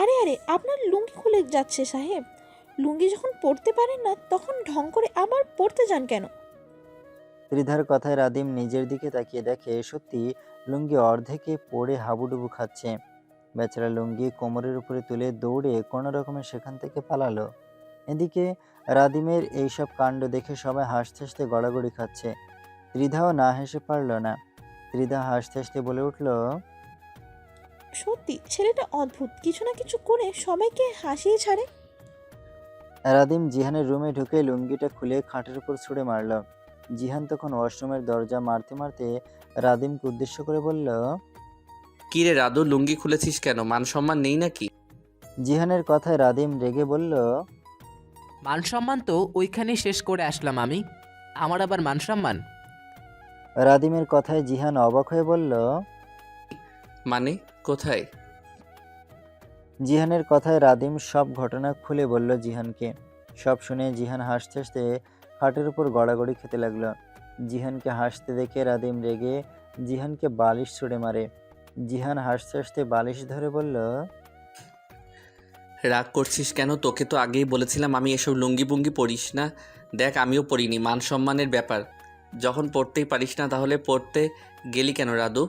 আরে আরে, আপনার লুঙ্গি খুলে যাচ্ছে সাহেব। লুঙ্গি যখন পরতে পারেন না, তখন ঢং করে আবার পড়তে যান কেন? ত্রিধার কথায় রাদিম নিজের দিকে তাকিয়ে দেখে সত্যি লুঙ্গি অর্ধেকে পড়ে হাবুডুবু খাচ্ছে। বেচারা লুঙ্গি কোমরের উপরে তুলে দৌড়ে কোনো রকমে সেখান থেকে পালালো। এদিকে রাদিমের এইসব কাণ্ড দেখে সবাই হাসতে হাসতে গড়াগড়ি খাচ্ছে। ত্রিধাও না হেসে পারল না। ত্রিধা হাসতে হাসতে বলে উঠল সত্যি ছেলেটা অদ্ভুত। কিছু না কিছু করে সবাইকে হাসিয়ে ছাড়ে। রাদিম জিহানের রুমে ঢুকে লুঙ্গিটা খুলে খাটের উপর ছুঁড়ে মারল। জিহান তখন ওয়াশরুমের দরজা মারতে মারতে রাদিমকে উদ্দেশ্য করে বলল কি রে রাদু লুঙ্গি খুলেছিস কেন? মান সম্মান নেই নাকি? জিহানের কথায় রাদিম রেগে বলল মান সম্মান তো ওইখানেই শেষ করে আসলাম আমি। আমার আবার মান সম্মান? রাদিমের কথায় জিহান অবাক হয়ে বলল মানে? কোথায়? জিহানের কথায় রাদিম সব ঘটনা খুলে বলল জিহানকে। সব শুনে জিহান হাসতে হাসতে খাটের উপর গড়াগড়ি খেতে লাগল। জিহানকে হাসতে দেখে রাদিম রেগে জিহানকে বালিশ ছুঁড়ে মারে। জিহান হাসতে হাসতে বালিশ ধরে বলল রাগ করছিস কেন? তোকে তো আগেই বলেছিলাম আমি এসব লুঙ্গি বুঙ্গি পড়িস না। দেখ আমিও পড়িনি মান সম্মানের ব্যাপার। যখন পড়তেই পারিস না তাহলে পড়তে গেলি কেন রাদু?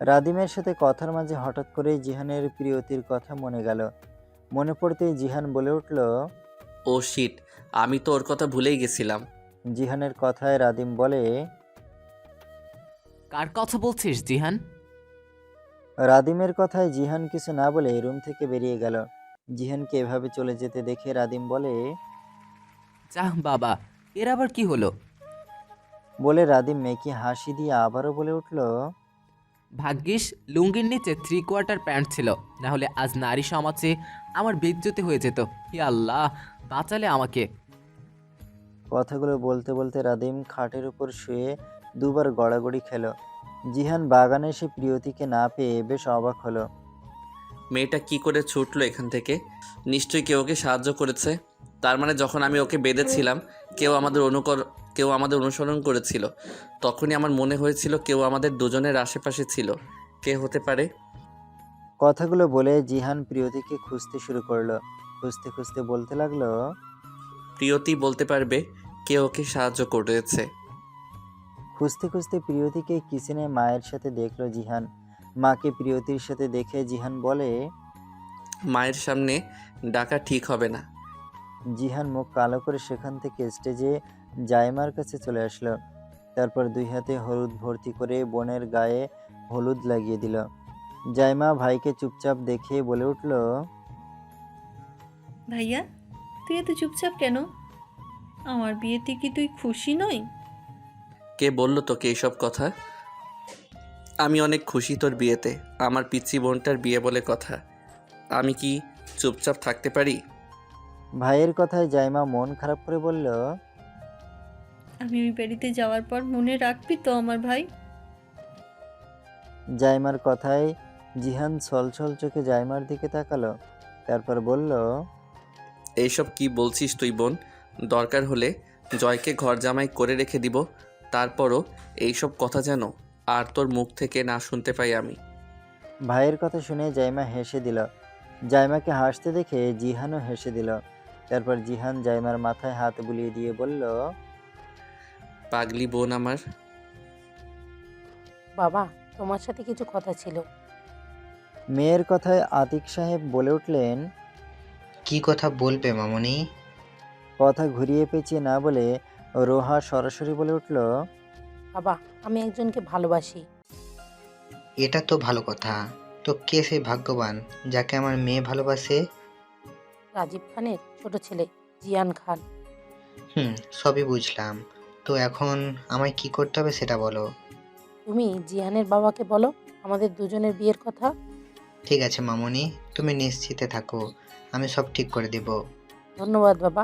রাদিমের সাথে কথার মাঝে হঠাৎ করেই জিহানের প্রিয়তির কথা মনে গেল। মনে পড়তেই জিহান বলে উঠল ও শিট আমি তো ওর কথা ভুলেই গেছিলাম। জিহানের কথায় রাদিম বলে কার কথা বলছিস জিহান? রাদিমের কথায় জিহান কিছু না বলে রুম থেকে বেরিয়ে গেল। জিহানকে এভাবে চলে যেতে দেখে রাদিম বলে যাহ বাবা এর আবার কি হলো? বলে রাদিম মেয়েকে হাসি দিয়ে আবারও বলে উঠল ভাগ্যিস লুঙ্গির নিচে থ্রি কোয়ার্টার প্যান্ট ছিল। না হলে আজ নারী সমাজে আমার বেজ্জতি হয়ে যেত। হি আল্লাহ বাঁচালে আমাকে। কথাগুলো বলতে বলতে রাদিম খাটের উপর শুয়ে দুবার গড়াগড়ি খেল। জিহান বাগানে সে প্রিয়তিকে না পেয়ে বেশ অবাক হলো। মেয়েটা কি করে ছুটলো এখান থেকে? নিশ্চয়ই কেউ ওকে সাহায্য করেছে। তার মানে যখন আমি ওকে বেঁধেছিলাম কেউ আমাদের অনুকর কেউ আমাদের অনুসরণ করেছিল। তখনই আমার মনে হয়েছিল কেউ আমাদের দুজনের আশেপাশে ছিল। কে হতে পারে? কথাগুলো বলে জিহান প্রিয়তিকে খুঁজতে শুরু করল। খুঁজতে খুঁজতে বলতে লাগল প্রিয়তি বলতে পারবে কে ওকে সাহায্য করেছে। খুঁজতে খুঁজতে প্রিয়তিকে কিচেনে মায়ের সাথে দেখল জিহান। মাকে প্রিয়তির সাথে দেখে জিহান বলে মায়ের সামনে ডাকা ঠিক হবে না। জিহান মুখ কালো করে সেখান থেকে স্টেজে জাইমার কাছে চলে আসলো। তারপর দুই হাতে হলুদ ভর্তি করে বোনের গায়ে হলুদ লাগিয়ে দিল। জাইমা ভাইকে চুপচাপ দেখে বলে উঠল ভাইয়া তুই এত চুপচাপ কেন? আমার বিয়েতে কি তুই খুশি নই? কে বলল তোকে এইসব কথা? আমি অনেক খুশি তোর বিয়েতে আমার পিচ্ছি বোনটার বিয়ে বলে কথা। আমি কি চুপচাপ থাকতে পারি? ভাইয়ের কথায় জাইমা মন খারাপ করে বলল আমি ওই বাড়িতে যাওয়ার পর মনে রাখবি তো আমার ভাই। জাইমার কথায় জিহান ছলছল চোখে জাইমার দিকে তাকালো তারপর বলল এইসব কি বলছিস তুই বোন? দরকার হলে জয়কে ঘর জামাই করে রেখে দিব তারপরও এইসব কথা যেন আর তোর মুখ থেকে না শুনতে পাই আমি। ভাইয়ের কথা শুনে জাইমা হেসে দিল। জাইমাকে হাসতে দেখে জিহানও হেসে দিল। তারপর জিহান জাইমার মাথায় হাত বুলিয়ে দিয়ে বলল পাগলি বোন আমার। বাবা তোমার সাথে কিছু কথা ছিল। মেয়ের কথায় আতিক সাহেব বলে উঠলেন কি কথা বলবে মামনি? কথা ঘুরিয়ে পেঁচিয়ে না বলে রোহা সরাসরি বলে উঠল বাবা আমি একজনকে ভালোবাসি। এটা তো ভালো কথা। তো কে সেই ভাগ্যবান যাকে আমার মেয়ে ভালোবাসে? রাজীব খানের ছোট ছেলে জিয়ান খান। হুম সবই বুঝলাম। তো এখন আমায় কি করতে হবে সেটা বলো। তুমি জিয়ানের বাবাকে বলো আমাদের দুজনের বিয়ের কথা। ঠিক আছে মামনি তুমি নিশ্চিতে থাকো আমি সব ঠিক করে দেব। ধন্যবাদ বাবা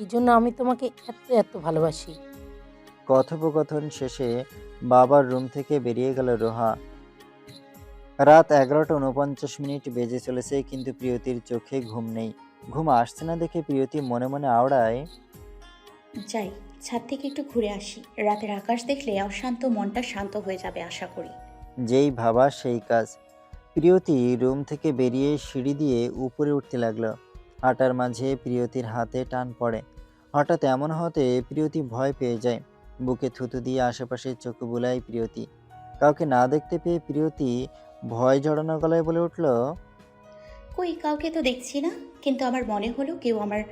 এই জন্য আমি তোমাকে এত এত ভালোবাসি। কথোপকথন শেষে বাবার রুম থেকে বেরিয়ে গেল রোহা। রাত এগারোটা উনপঞ্চাশ মিনিট বেজে চলেছে কিন্তু প্রিয়তির চোখে ঘুম নেই। ঘুম আসছে না দেখে প্রিয়তি মনে মনে আওড়ায় যাই। ছাদ থেকে একটু ঘুরে আসি। রাতের আকাশ দেখলে অশান্ত মনটা শান্ত হয়ে যাবে আশা করি। যেই ভাবা সেই কাজ। প্রিয়তি রুম থেকে বেরিয়ে সিঁড়ি দিয়ে উপরে উঠতে লাগল। হাঁটার মাঝে প্রিয়তির হাতে টান পড়ে। হঠাৎ এমন হতে প্রিয়তি ভয় পেয়ে যায়। বুকে থুতু দিয়ে আশেপাশে চোখ বুলায় প্রিয়তি। কাউকে না দেখতে পেয়ে প্রিয়তি ভয় জড়ানো গলায় বলে উঠল কই কাউকে তো দেখছি না। কিন্তু আমার মনে হলো কেউ আমার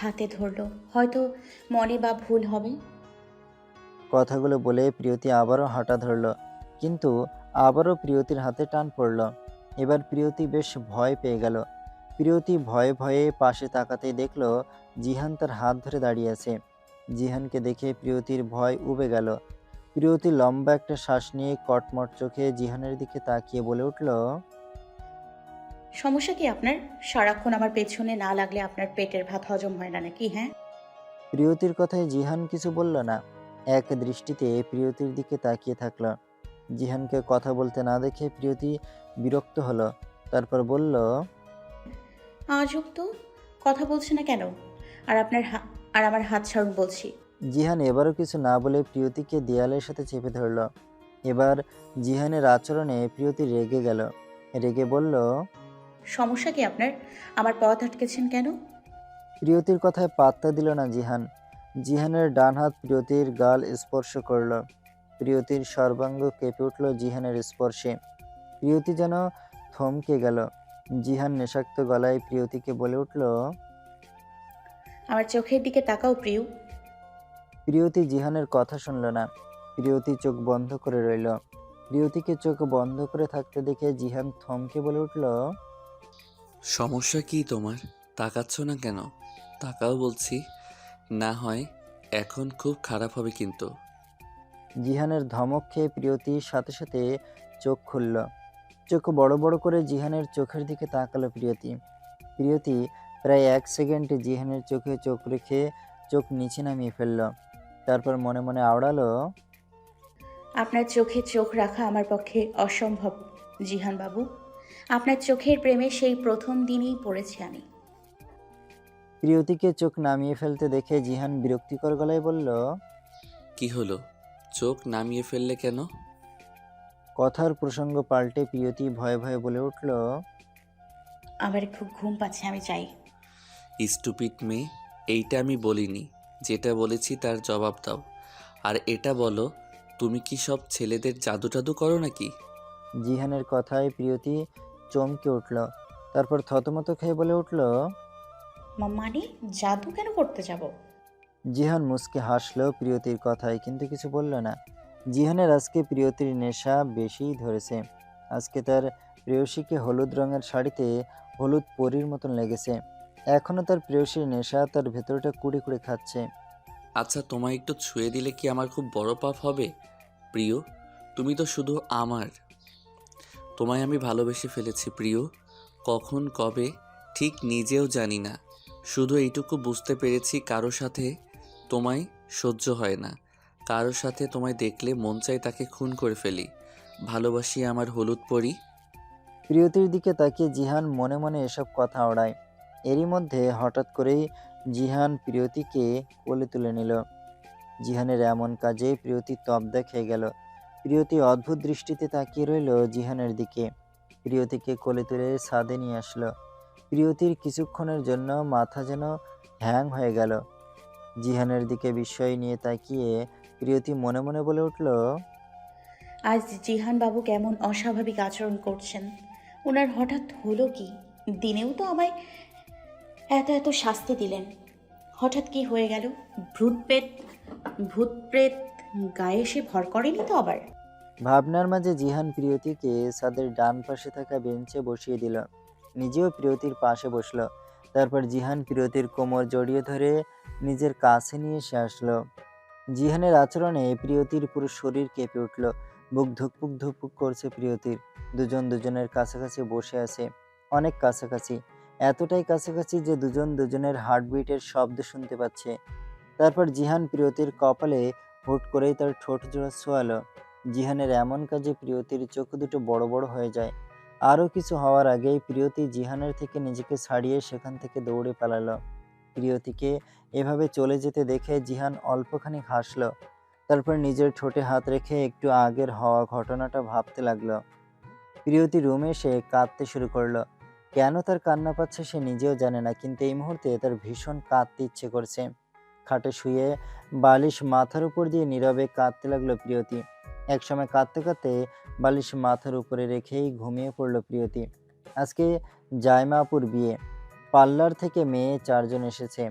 হাতে ধরলো। হয়তো মনে বা ভুল হবে। কথাগুলো বলে প্রিয়তি আবারও হাঁটা ধরলো। কিন্তু আবারও প্রিয়তির হাতে টান পড়ল। এবার প্রিয়তি বেশ ভয় পেয়ে গেল। প্রিয়তি ভয়ে ভয়ে পাশে তাকাতেই দেখল জিহান তার হাত ধরে দাঁড়িয়ে আছে। জিহানকে দেখে প্রিয়তির ভয় উবে গেল। প্রিয়তি লম্বা একটা শ্বাস নিয়ে কটমট চোখে জিহানের দিকে তাকিয়ে বলে উঠল সমস্যা কি আপনার? সারাক্ষণ আমার পেছনে না লাগলে আপনার পেটের ভাত হজম হয় না নাকি হ্যাঁ? প্রিয়তির কথায় জিহান কিছু বলল না। এক দৃষ্টিতে প্রিয়তির দিকে তাকিয়ে থাকল। জিহানকে কথা বলতে না দেখে প্রিয়তি বিরক্ত হলো। তারপর বলল আজব তো কথা বলছে না কেন? আর আপনার হা- আর আমার হাত ছাড়ুন বলছি। জিহান এবারও কিছু না বলে প্রিয়তিকে দেয়ালের সাথে চেপে ধরল। এবার জিহানের আচরণে প্রিয়তি রেগে গেল। রেগে বলল সমস্যা কি আপনার? আমার পথ আটকেছেন কেন? প্রিয়তির কথায় পাত্তা দিল না জিহান। জিহানের ডান হাত প্রিয়তির গাল স্পর্শ করল। প্রিয়তির সর্বাঙ্গ কেঁপে উঠল জিহানের স্পর্শে। প্রিয়তি যেন থমকে গেল। জিহান নেশাক্ত গলায় প্রিয়তিকে বলে উঠল আমার চোখের দিকে তাকাও প্রিয়। প্রিয়তি জিহানের কথা শুনল না। প্রিয়তি চোখ বন্ধ করে রইল। প্রিয়তিকে চোখ বন্ধ করে থাকতে দেখে জিহান থমকে বলে উঠল সমস্যা কি তোমার? তাকাচ্ছ না কেন? তাকাও বলছি। না হয় এখন খুব খারাপ হবে কিন্তু। জিহানের ধমক খেয়ে প্রিয়তির সাথে সাথে চোখ খুলল। চোখ বড় বড় করে জিহানের চোখের দিকে তাকালো প্রিয়তি। প্রিয়তি প্রায় এক সেকেন্ডে জিহানের চোখে চোখ রেখে চোখ নিচে নামিয়ে ফেলল। তারপর মনে মনে আওড়ালো আপনার চোখে চোখ রাখা আমার পক্ষে অসম্ভব জিহান বাবু আপনার চোখের প্রেমে সেই প্রথম দিনেই পড়েছি আমি। প্রিয়তিকে চোখ নামিয়ে ফেলতে দেখে জিহান বিরক্তিকর গলায় বলল কি হলো? চোখ নামিয়ে ফেললে কেন? কথার প্রসঙ্গ পাল্টে প্রিয়তি ভয়ে ভয়ে বলে উঠল আমার খুব ঘুম পাচ্ছে আমি চাই। স্টুপিড মেয়ে এইটা আমি বলিনি। যেটা বলেছি তার জবাব দাও। আর এটা বলো তুমি কি সব ছেলেদের জাদু টাদু করো নাকি? জিহানের কথায় প্রিয়তি চমকে উঠল। তারপর থতমত খেয়ে বলে উঠল মা- মানে জাদু কেন করতে যাব? জিহান মুসকে হাসলো প্রিয়তির কথায় কিন্তু কিছু বলল না। জিহানের আজকে প্রিয়তির নেশা বেশিই ধরেছে। আজকে তার প্রেয়সীকে হলুদ রঙের শাড়িতে হলুদ পরীর মতন লেগেছে। এখনও তার প্রেয়সীর নেশা তার ভেতরটা কুড়ে কুড়ে খাচ্ছে। আচ্ছা তোমায় একটু ছুঁয়ে দিলে কি আমার খুব বড় পাপ হবে? প্রিয় তুমি তো শুধু আমার। তোমায় আমি ভালোবেসে ফেলেছি, প্রিয়। কখন, কবে, ঠিক নিজেও জানি না। শুধু এইটুকু বুঝতে পেরেছি কারও সাথে তোমায় সহ্য হয় না। কারও সাথে তোমায় দেখলে মন চাই তাকে খুন করে ফেলি। ভালোবাসি আমার হলুদ পরি। প্রিয়তির দিকে তাকিয়ে জিহান মনে মনে এসব কথা ওড়ায়। এরই মধ্যে হঠাৎ করেই জিহান প্রিয়তিকে কোলে তুলে নিল। জিহানের এমন কাজে প্রিয়তি তপ দেখে গেল। প্রিয়তি অদ্ভুত দৃষ্টিতে তাকিয়ে রইল জিহানের দিকে। প্রিয়তিকে কোলে তুলে ছাদে নিয়ে আসলো। প্রিয়তির কিছুক্ষণের জন্য মাথা যেন হ্যাং হয়ে গেল। জিহানের দিকে বিস্ময় নিয়ে তাকিয়ে প্রিয়তি মনে মনে বলে উঠল, আজ জিহান বাবু কেমন অস্বাভাবিক আচরণ করছেন। ওনার হঠাৎ হলো কি? দিনেও তো আমায় এত এত শাস্তি দিলেন। হঠাৎ কি হয়ে গেল? ভূত পেট ভূত প্রেত গায়ে এসে ভর করেনি তো আবার? ভাবনার মাঝে জিহান প্রিয়তিকে ছাদের ডান পাশে থাকা বেঞ্চে বসিয়ে দিল। নিজেও প্রিয়তির পাশে বসল। তারপর জিহান প্রিয়তির কোমর জড়িয়ে ধরে নিজের কাছে নিয়ে এসে আসলো। জিহানের আচরণে প্রিয়তির পুরো শরীর কেঁপে উঠল। বুক ধুকপুক ধুকপুক করছে প্রিয়তির। দুজন দুজনের কাছাকাছি বসে আছে। অনেক কাছাকাছি। এতটাই কাছাকাছি যে দুজন দুজনের হার্টবিটের শব্দ শুনতে পাচ্ছে। তারপর জিহান প্রিয়তির কপালে হুট করেই তার ঠোঁট জোড়া ছোয়ালো জিহানের এমন কাজে প্রিয়তির চোখ দুটো বড় বড় হয়ে যায়। আরও কিছু হওয়ার আগেই প্রিয়তি জিহানের থেকে নিজেকে ছাড়িয়ে সেখান থেকে দৌড়ে পালালো। প্রিয়তিকে এভাবে চলে যেতে দেখে জিহান অল্পখানি হাসল। তারপর নিজের ঠোঁটে হাত রেখে একটু আগের হওয়া ঘটনাটা ভাবতে লাগল। প্রিয়তি রুমে সে কাঁদতে শুরু করল। কেন তার কান্না পাচ্ছে সে নিজেও জানে না, কিন্তু এই মুহূর্তে তার ভীষণ কাঁদতে ইচ্ছে করছে। খাটে শুয়ে বালিশ মাথার উপর দিয়ে নীরবে কাঁদতে লাগল প্রিয়তি। একসময় কাঁদতে কাঁদতে বালিশ মাথার উপরে রেখেই ঘুমিয়ে পড়ল প্রিয়তি। আজকে জায়মাপুর বিয়ে। পার্লার থেকে মেয়ে চারজন এসেছে।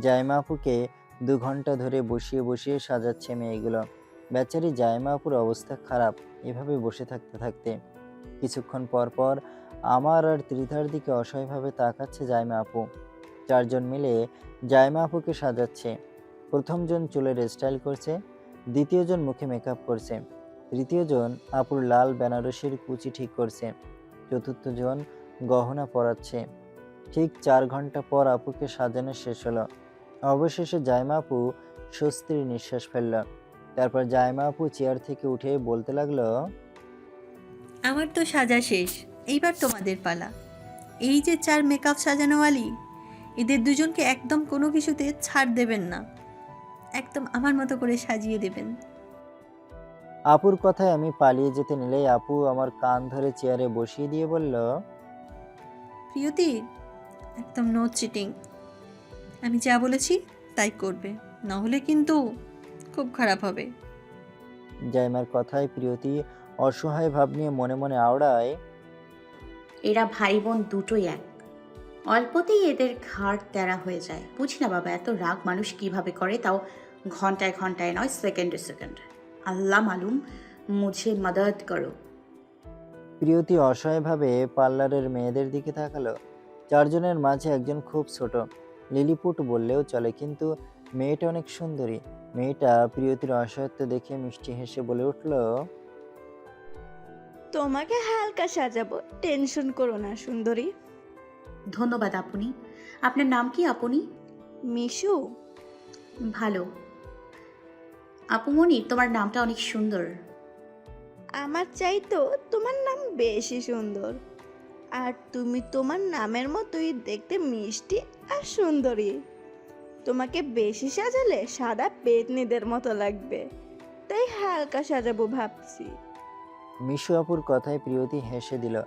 জায়মাপুকে দু ঘণ্টা ধরে বসিয়ে বসিয়ে সাজাচ্ছে মেয়েগুলো। বেচারি জায়মাপুর অবস্থা খারাপ, এভাবে বসে থাকতে থাকতে। কিছুক্ষণ পর পর আমার আর ত্রিধার দিকে অসহায়ভাবে তাকাচ্ছে জায়মা আপু চারজন মিলে জায়মা আপুকে সাজাচ্ছে। প্রথমজন চুলের স্টাইল করছে, দ্বিতীয়জন মুখে মেকআপ করছে, তৃতীয়জন আপুর লাল বেনারসির কুচি ঠিক করছে, চতুর্থজন গহনা পরাচ্ছে। ঠিক চার ঘণ্টা পর আপুকে সাজানো শেষ হলো। অবশেষে জায়মা আপু স্বস্তির নিঃশ্বাস ফেলল। তারপর জায়মা আপু চেয়ার থেকে উঠে বলতে লাগল, আমার তো সাজা শেষ, এইবার তোমাদের পালা। এই যে চার মেকআপ সাজানোওয়ালি এদের দুজনকে একদম কোনো কিছুতে ছাড় দেবেন না। একদম আমার মতো করে সাজিয়ে দেবেন। আপুর কথায় আমি পালিয়ে যেতে নিলেই আপু আমার কান ধরে চেয়ারে বসিয়ে দিয়ে বলল প্রিয়তি একদম নো চিটিং আমি যা বলেছি তাই করবে না হলে কিন্তু খুব খারাপ হবে। জাইমার কথায় প্রিয়তি অসহায় ভাব নিয়ে মনে মনে আওড়ায় এরা ভাই বোন দুটোই এক। অল্পতেই এদের ঘাড় তেরা হয়ে যায়। বুঝি না বাবা এত রাগ মানুষ কীভাবে করে? তাও ঘন্টায় ঘন্টায় নয় সেকেন্ডে সেকেন্ড। আল্লাহ মালুম মুঝে মদত করো। প্রিয়তি অসহায়ভাবে পার্লারের মেয়েদের দিকে তাকালো। চারজনের মাঝে একজন খুব ছোট। লিলিপুট বললেও চলে কিন্তু মেয়েটা অনেক সুন্দরী। মেয়েটা প্রিয়তির অসহায়ত্ব দেখে মিষ্টি হেসে বলে উঠল তোমাকে হালকা সাজাবো। টেনশন করো না সুন্দরী। ধন্যবাদ আপনি। আপনার নাম কি আপনি? মিশু। ভালো। আপুমণি তোমার নামটা অনেক সুন্দর। আমার চাই তো তোমার নাম বেশি সুন্দর। আর তুমি তোমার নামের মতোই দেখতে মিষ্টি আর সুন্দরী। তোমাকে বেশি সাজালে সাদা পেতনিদের মতো লাগবে। তাই হালকা সাজাবো ভাবছি। মিশু আপুর কথায় প্রিয়তি হেসে দিল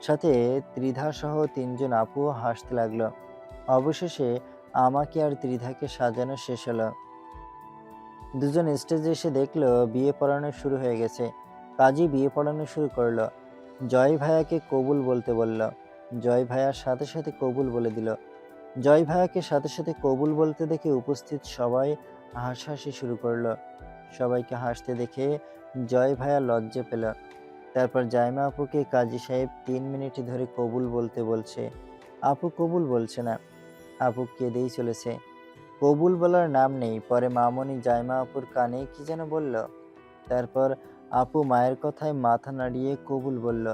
সাথে ত্রিধা সহ তিনজন আপুও হাসতে লাগল। অবশেষে আমাকে আর ত্রিধাকে সাজানো শেষ হলো। দুজন স্টেজে এসে দেখল বিয়ে পড়ানো শুরু হয়ে গেছে। কাজী বিয়ে পড়ানো শুরু করল। জয় ভাইয়াকে কবুল বলতে বলল। জয় ভাইয়ার সাথে সাথে কবুল বলে দিল। জয় ভাইয়াকে সাথে সাথে কবুল বলতে দেখে উপস্থিত সবাই হাসাহাসি শুরু করল। সবাইকে হাসতে দেখে জয় ভাইয়া লজ্জা পেল। তারপর জাইমা আপুকে কাজী সাহেব তিন মিনিট ধরে কবুল বলতে বলছে, আপু কবুল বলছে না। আপু কেঁদেই চলেছে। কবুল বলার নাম নেই, পরে মামনি জাইমা আপুর কানে কি যেন বলল। তারপর আপু মায়ের কথায় মাথা নাড়িয়ে কবুল বলল,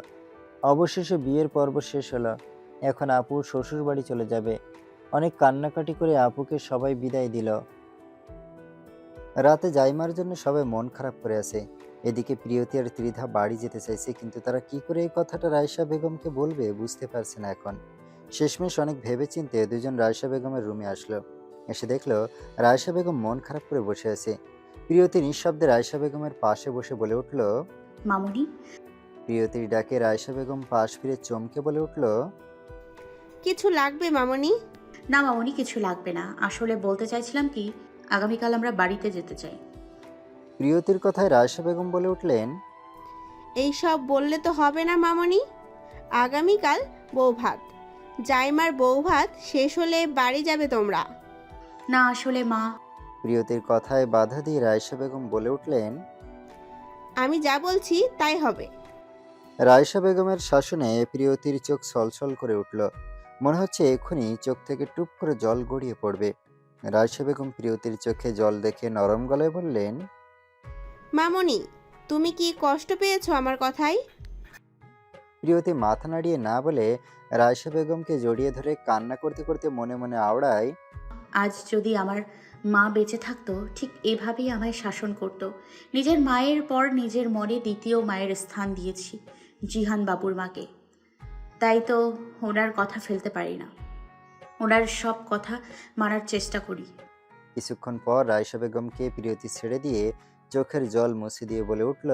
অবশেষে বিয়ের পর্ব শেষ হলো, এখন আপু শ্বশুর বাড়ি চলে যাবে। অনেক কান্নাকাটি করে আপুকে সবাই বিদায় দিল। রাতে জাইমার জন্য সবাই মন খারাপ করে আছে। এদিকে প্রিয়তি আর ত্রিধা বাড়ি যেতে চাইছে কিন্তু তারা কি করে এই কথাটা রায়শা বেগমকে বলবে বুঝতে পারছে না এখন। শেষমেশ অনেক ভেবেচিন্তে দুজন রায়শা বেগমের রুমে আসলো। এসে দেখল রায়শা বেগম মন খারাপ করে বসে আছে। প্রিয়তি নিঃশব্দে রায়শা বেগমের পাশে বসে বলে উঠল মামুনি? প্রিয়তির ডাকে রায়শা বেগম পাশ ফিরে চমকে বলে উঠল কিছু লাগবে মামনি? না মামুনি কিছু লাগবে না। আসলে বলতে চাইছিলাম কি আগামীকাল আমরা বাড়িতে যেতে চাই। প্রিয়তির কথায় রায়সা বেগম বলে উঠলেন এই সব বললে তো হবে না মামনি। আগামীকাল বৌভাত। জাইমার বৌভাত শেষ হলে বাড়ি যাবে তোমরা। না আসলে মা। প্রিয়তির কথায় বাধা দিয়ে রায়সা বেগম বলে উঠলেন আমি যা বলছি তাই হবে। রায়শা বেগমের শাসনে প্রিয়তির চোখ ছলছল করে উঠল। মনে হচ্ছে এক্ষুনি চোখ থেকে টুপ করে জল গড়িয়ে পড়বে। রায়শা বেগম প্রিয়তির চোখে জল দেখে নরম গলায় বললেন মামনি তুমি কি কষ্ট পেয়েছ আমার কথায়? প্রিয়তি মাথা নাড়িয়ে না বলে রায়শা বেগমকে জড়িয়ে ধরে কান্না করতে করতে মনে মনে আওড়ায় আজ যদি আমার মা বেঁচে থাকতো ঠিক এভাবেই আমায় শাসন করত। নিজের মায়ের পর নিজের মনে দ্বিতীয় মায়ের স্থান দিয়েছি জিহান বাবুর মাকে। তাই তো ওনার কথা ফেলতে পারি না। ওনার সব কথা মানার চেষ্টা করি। কিছুক্ষণ পর রায়শা বেগমকে প্রিয়তি ছেড়ে দিয়ে চোখের জল মুছে দিয়ে বলে উঠল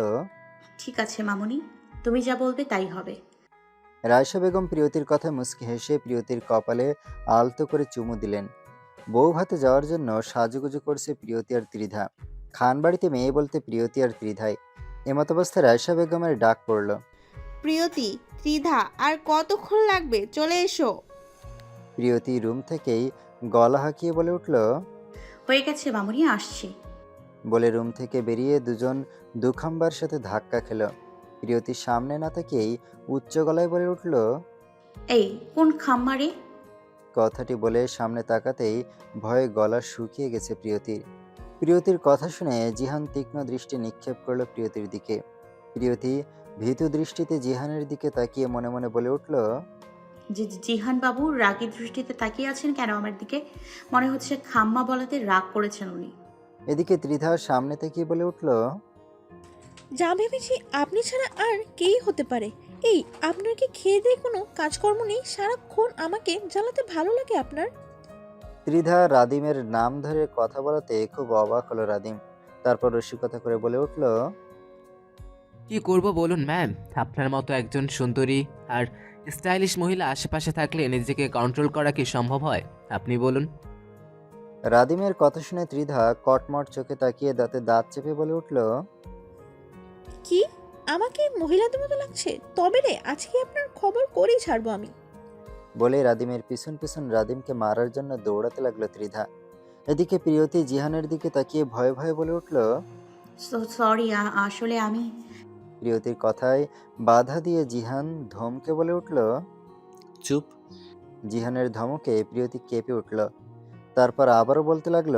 ঠিক আছে মামুনি তুমি যা বলবে তাই হবে। রায়শা বেগম প্রিয়তির কথা মুচকি হেসে প্রিয়তির কপালে আলতো করে চুমু দিলেন। বউ ভাতে যাওয়ার জন্য সাজুগুজু করছে প্রিয়তি আর ত্রিধা। খান বাড়িতে মেয়ে বলতে প্রিয়তি আর ত্রিধাই। এমত অবস্থায় রায়শা বেগমের ডাক পড়ল প্রিয়তি ত্রিধা আর কতক্ষণ লাগবে? চলে এসো। প্রিয়তি রুম থেকেই গলা হাঁকিয়ে বলে উঠল হয়ে গেছে মামুনি আসছি। বলে রুম থেকে বেরিয়ে দুজন দুখাম্বার সাথে ধাক্কা খেল। প্রিয়তির সামনে না থেকেই উচ্চ গলায় বলে উঠল এই কোন খাম্মারে? কথাটি বলে সামনে তাকাতেই ভয়ে গলা শুকিয়ে গেছে প্রিয়তির। প্রিয়তির কথা শুনে জিহান তীক্ষ্ণ দৃষ্টি নিক্ষেপ করল প্রিয়তির দিকে। প্রিয়তি ভীতু দৃষ্টিতে জিহানের দিকে তাকিয়ে মনে মনে বলে উঠল যে জিহান বাবু রাগী দৃষ্টিতে তাকিয়ে আছেন কেন আমার দিকে? মনে হচ্ছে খাম্মা বলাতে রাগ করেছেন উনি। এদিকে ত্রিধা সামনে তাকিয়ে বলে উঠল যা ভেবেছি আপনি ছাড়া আর কেই হতে পারে। এই আপনার কি খেয়ে দিয়ে কোনো কাজকর্ম নেই? সারাক্ষণ আমাকে জ্বালাতে ভালো লাগে আপনার? ত্রিধা রাদিমের নাম ধরে কথা বলাতে খুব অবাক হলো রাদিম। তারপর রসিকতা করে বলে উঠল কি করব বলুন ম্যাম? আপনার মতো একজন সুন্দরী আর স্টাইলিশ মহিলা আশেপাশে থাকলে নিজেকে কন্ট্রোল করা কি সম্ভব হয়? আপনি বলুন। রাদিমের কথা শুনে ত্রিধা কটমট চোখে তাকিয়ে দাঁতে দাঁত চেপে বলে উঠল কি? আমাকে মহিলাদের মতো লাগছে? তবে রে আজকে আপনার খবর করেই ছাড়বো আমি। বলে রাদিমের পিছন পিছন রাদিমকে মারার জন্য দৌড়াতে লাগল ত্রিধা। এদিকে প্রিয়তি জিহানের দিকে তাকিয়ে ভয়ে ভয়ে বলে উঠল সরি আসলে আমি প্রিয়তির কথায় বাধা দিয়ে জিহান ধমকে বলে উঠল চুপ। জিহানের ধমকে প্রিয়তি কেঁপে উঠল। তারপর আবারও বলতে লাগল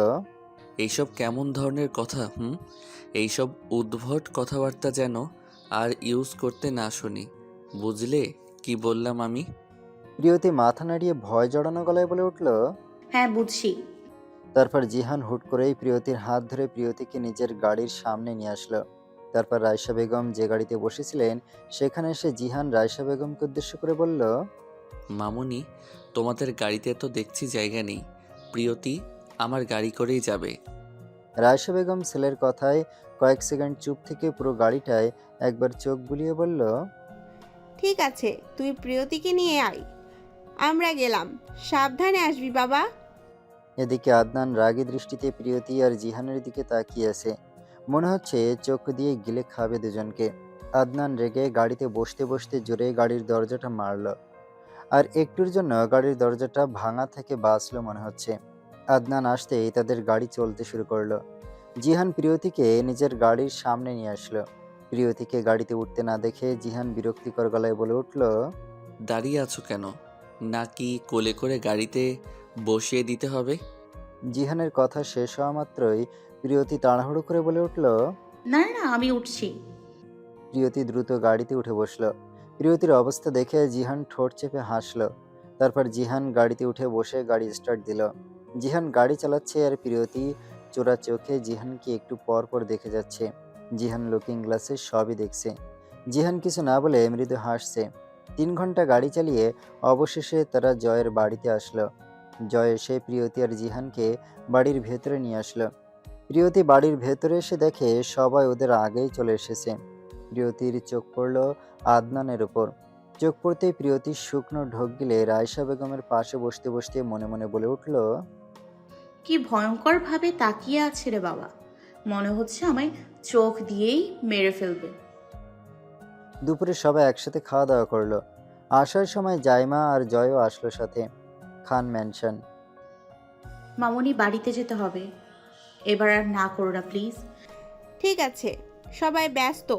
এইসব কেমন ধরনের কথা হুম? এইসব উদ্ভট কথাবার্তা যেন আর ইউজ করতে না শুনি বুঝলে? কি বললাম আমি? প্রিয়তি মাথা নাড়িয়ে ভয় জড়ানো গলায় বলে উঠল হ্যাঁ বুঝছি। তারপর জিহান হুট করেই প্রিয়তির হাত ধরে প্রিয়তিকে নিজের গাড়ির সামনে নিয়ে আসলো। তারপর রায়শা বেগম যে গাড়িতে বসেছিলেন সেখানে এসে জিহান রায়শা বেগমকে উদ্দেশ্য করে বলল মামুনি তোমাদের গাড়িতে তো দেখছি জায়গা নেই। প্রিয়তি আমার গাড়ি করেই যাবে। রায়শা বেগম ছেলের কথায় কয়েক সেকেন্ড চুপ থেকে পুরো গাড়িটায় একবার চোখ বুলিয়ে বলল ঠিক আছে তুই প্রিয়তিকে নিয়ে আয়। আমরা গেলাম। সাবধানে আসবি বাবা। এদিকে আদনান রাগী দৃষ্টিতে প্রিয়তি আর জিহানের দিকে তাকিয়ে আছে। মনে হচ্ছে চোখ দিয়ে গিলে খাবে দুজনকে। আদনান রেগে গাড়িতে বসতে বসতে জোরে গাড়ির দরজাটা মারল। আর একটুর জন্য গাড়ির দরজাটা ভাঙা থেকে বাঁচলো মনে হচ্ছে। আদনান আসতেই তাদের গাড়ি চলতে শুরু করল। জিহান প্রিয়তিকে নিজের গাড়ির সামনে নিয়ে আসলো। প্রিয়তিকে গাড়িতে উঠতে না দেখে জিহান বিরক্তিকর গলায় বলে উঠল দাঁড়িয়ে আছো কেন? নাকি কোলে করে গাড়িতে বসিয়ে দিতে হবে? জিহানের কথা শেষ হওয়া মাত্রই প্রিয়তি তাড়াহুড়ো করে বলে উঠল না না আমি উঠছি। প্রিয়তি দ্রুত গাড়িতে উঠে বসল। প্রিয়তির অবস্থা দেখে জিহান ঠোঁট চেপে হাসলো। তারপর জিহান গাড়িতে উঠে বসে গাড়ি স্টার্ট দিল। জিহান গাড়ি চালাচ্ছে আর প্রিয়তি চোরা চোখে জিহানকে একটু পর পর দেখে যাচ্ছে। জিহান লুকিং গ্লাসে সবই দেখছে। জিহান কিছু না বলে মৃদু হাসছে। তিন ঘণ্টা গাড়ি চালিয়ে অবশেষে তারা জয়ের বাড়িতে আসলো। জয় এসে প্রিয়তি আর জিহানকে বাড়ির ভেতরে নিয়ে আসলো। প্রিয়তি বাড়ির ভেতরে এসে দেখে সবাই ওদের আগেই চলে এসেছে। প্রিয়তির চোখ পড়ল আদনানের উপর। চোখ পড়তেই প্রিয়তির শুকনো ঢোক গিলে রায়শা বেগমের পাশে বসতে বসতে মনে মনে বলে উঠল কি ভয়ঙ্কর ভাবে তাকিয়ে আছে রে বাবা। মনে হচ্ছে আমায় চোখ দিয়েই মেরে ফেলবে। দুপুরে সবাই একসাথে খাওয়া দাওয়া করল। আসার সময় জাইমা আর জয়ও আসলো সাথে খান ম্যানশন। মামুনি বাড়িতে যেতে হবে। এবার আর না করো না প্লিজ। ঠিক আছে সবাই ব্যস্ত।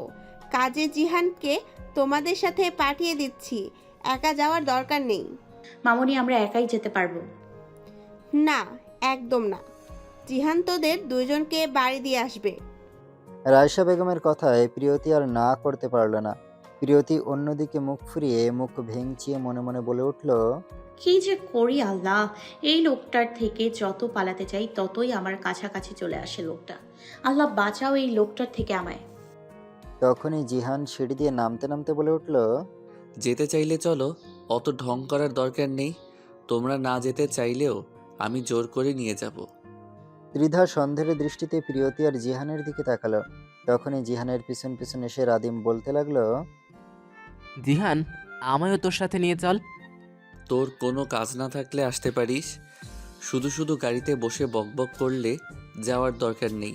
কাজে জিহানকে তোমাদের সাথে পাঠিয়ে দিচ্ছি। একা যাওয়ার দরকার নেই। মামুনি আমরা একাই যেতে পারব। না একদম না। জিহান তোদের দুজনকে বাড়ি দিয়ে আসবে। রায়শা বেগমের কথায় প্রিয়তি আর না করতে পারল না। প্রিয়তি অন্যদিকে মুখ ফুরিয়ে মুখ ভেঙচিয়ে মনে মনে বলে উঠল কি যে করি আল্লাহ এই লোকটার থেকে যত পালাতে চাই ততই আমার কাছাকাছি চলে আসে লোকটা। আল্লাহ বাঁচাও এই লোকটার থেকে আমায়। তখনই জিহান সিঁড়ি দিয়ে নামতে নামতে বলে উঠল যেতে চাইলে চলো অত ঢং করার দরকার নেই। তোমরা না যেতে চাইলেও আমি জোর করে নিয়ে যাব। ত্রিধা সন্দেহের দৃষ্টিতে প্রিয়তি আর জিহানের দিকে তাকালো। তখনই জিহানের পিছন পিছন এসে রাদিম বলতে লাগল জিহান আমায়ও তোর সাথে নিয়ে চল। তোর কোনো কাজ না থাকলে আসতে পারিস। শুধু শুধু গাড়িতে বসে বকবক করলে যাওয়ার দরকার নেই।